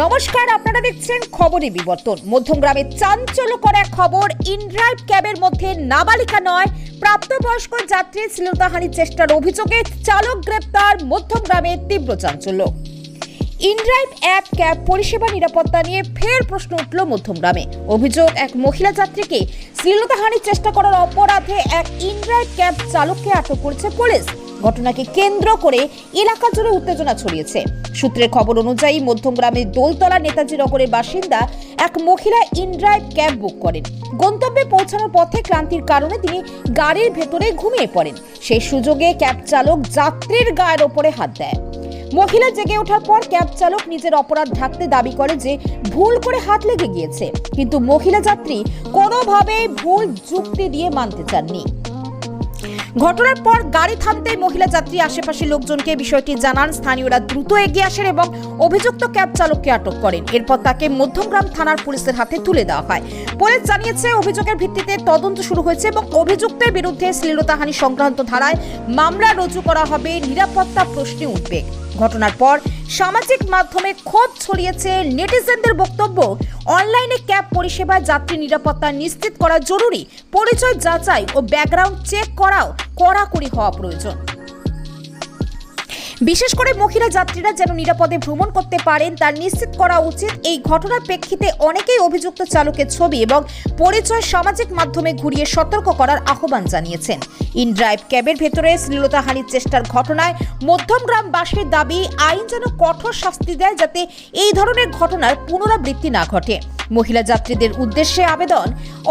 নমস্কার, আপনারা দেখছেন খবরে বিবর্তন। মধ্যমগ্রামে চাঞ্চল্যকর এক খবর ইনড্রাইভ ক্যাবের মধ্যে নাবালিকা নয়, প্রাপ্তবয়স্ক যাত্রী শ্লীলতাহানির চেষ্টার অভিযোগে চালক গ্রেপ্তার, মধ্যমগ্রামে তীব্র চাঞ্চল্য। ইনড্রাইভ অ্যাপ ক্যাব পরিষেবা নিরাপত্তা নিয়ে ফের প্রশ্ন উঠল মধ্যমগ্রামে। অভিযোগ, এক মহিলা যাত্রীকে শ্লীলতাহানির চেষ্টা করার অপরাধে এক ইনড্রাইভ ক্যাব চালককে আটক করেছে পুলিশ। ঘটনাকে কেন্দ্র করে এলাকা জুড়ে উত্তেজনা ছড়িয়েছে। সূত্রের খবর অনুযায়ী মধ্যমগ্রামের দোলতলা নেতাজি নগরের বাসিন্দা এক মহিলা ইনড্রাইভ ক্যাব বুক করেন। গন্তব্যে পৌঁছানোর পথে ক্লান্তির কারণে তিনি গাড়ির ভেতরে ঘুমিয়ে পড়েন। সেই সুযোগে ক্যাব চালক যাত্রীর গায়ের ওপরে হাত দেয়। মহিলা জেগে ওঠার পর ক্যাব চালক নিজের অপরাধ ঢাকতে দাবি করে যে ভুল করে হাত লেগে গিয়েছে। কিন্তু মহিলা যাত্রী কোনোভাবেই ভুল যুক্তি দিয়ে মানতে চাননি। ঘটনার পর গাড়ি থামতে মহিলা যাত্রী আশেপাশের লোকজনকে বিষয়টি জানান। স্থানীয়রা দ্রুত এগিয়ে আসেন এবং অভিযুক্ত ক্যাব চালককে আটক করেন। এরপর তাকে মধ্যগ্রাম থানার পুলিশের হাতে তুলে দেওয়া হয়। পুলিশ জানিয়েছে, অভিযোগের ভিত্তিতে তদন্ত শুরু হয়েছে এবং অভিযুক্তের বিরুদ্ধে শ্লীলতাহানি সংক্রান্ত ধারায় মামলা রুজু করা হবে। নিরাপত্তা প্রশ্নে উদ্বেগ। ঘটনার পর সামাজিক মাধ্যমে ক্ষোভ ছড়িয়েছে নেটিজেনদের বক্তব্য, অনলাইনে ক্যাব পরিষেবা, যাত্রী নিরাপত্তা নিশ্চিত করা জরুরি, পরিচয় যাচাই ও ব্যাকগ্রাউন্ড চেক করাও কড়াকড়ি হওয়া প্রয়োজন। বিশেষ করে মহিলা যাত্রীরা যেন নিরাপদে ভ্রমণ করতে পারেন, তা নিশ্চিত করা উচিত। এই ঘটনার প্রেক্ষিতে অনেকেই অভিযুক্ত চালকের ছবি এবং পরিচয় সামাজিক মাধ্যমে ঘুরিয়ে সতর্ক করার আহ্বান জানিয়েছেন। ইনড্রাইভ ক্যাবের ভেতরে শ্লীলতাহানির চেষ্টার ঘটনায় মধ্যমগ্রামবাসীর দাবি, আইন যেন কঠোর শাস্তি দেয় যাতে এই ধরনের ঘটনার পুনরাবৃত্তি না ঘটে। মহিলা যাত্রীদের উদ্দেশ্যে আবেদন,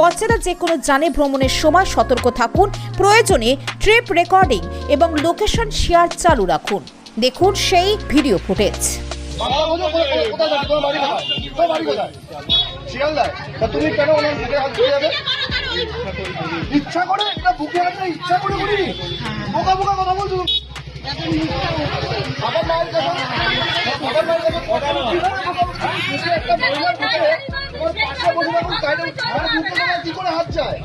অচেনা যে কোনো যানে ভ্রমণের সময় সতর্ক থাকুন, প্রয়োজনে ট্রিপ রেকর্ডিং এবং লোকেশন শেয়ার চালু রাখুন। দেখুন সেই ভিডিও ফুটেজ। তুমি কেন একটা কোন হাত যায়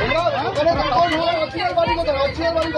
তোমরা ওখানে থাকো তোমার অরিজিনাল বাড়ি কোথায় অরিজিনাল বাড়ি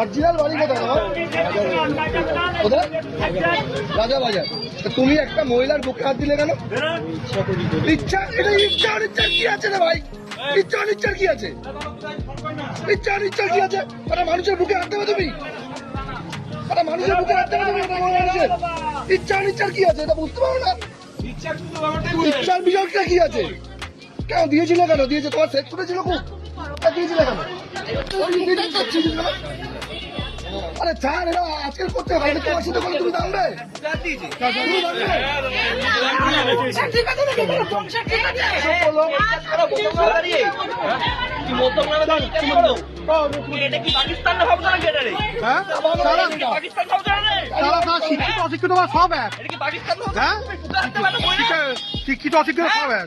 অরিজিনাল বাড়ি কোথায় কোথায়? রাজা বাজার। তুমি একটা মহিলার বুকে হাত দিলে কেন? ইচ্ছা এটা ইচ্ছা অনিচ্ছার কি আছে রে ভাই? ইচ্ছা অনিচ্ছার কি আছে? ইচ্ছা অনিচ্ছার কি আছে? একটা মানুষের বুকে হাত দেবে তুমি? একটা মানুষের বুকে হাত দেবে তুমি মানুষের ইচ্ছা অনিচ্ছার কি আছে? এটা বুঝতে পারো না? ইচ্ছার বিষয়টা কি আছে? কেন দিয়েছিল কেন? দিয়েছে তোমার শেষ করেছিল খুব আরে ছাড় এরা আজকের করতে হবে তোমার সাথে তুমি হ্যাঁ? শিক্ষিত অশিক্ষিত সব এক। হ্যাঁ? শিক্ষিত- শিক্ষিত অশিক্ষিত সব এক।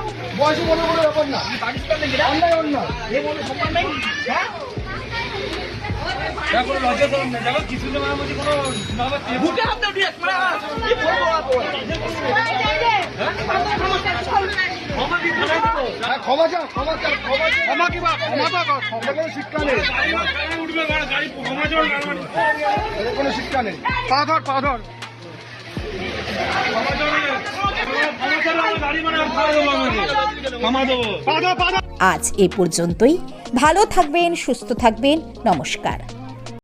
বয়সে বড় কে দেও না। অন্যায় অন্যায়। বয়সে বড় বড় ব্যাপার না অন্যায় অন্যায় হ্যাঁ, ক্ষমা চাও ক্ষমা চাও ক্ষমা চাও। ক্ষমা কি বা ক্ষমা তো ক্ষমা কোনো শিক্ষা নেই। এটা কোনো শিক্ষা নেই। পা ধর পা ধর। পা ধর পা ধর আজ এ পর্যন্তই। ভালো থাকবেন সুস্থ থাকবেন। নমস্কার।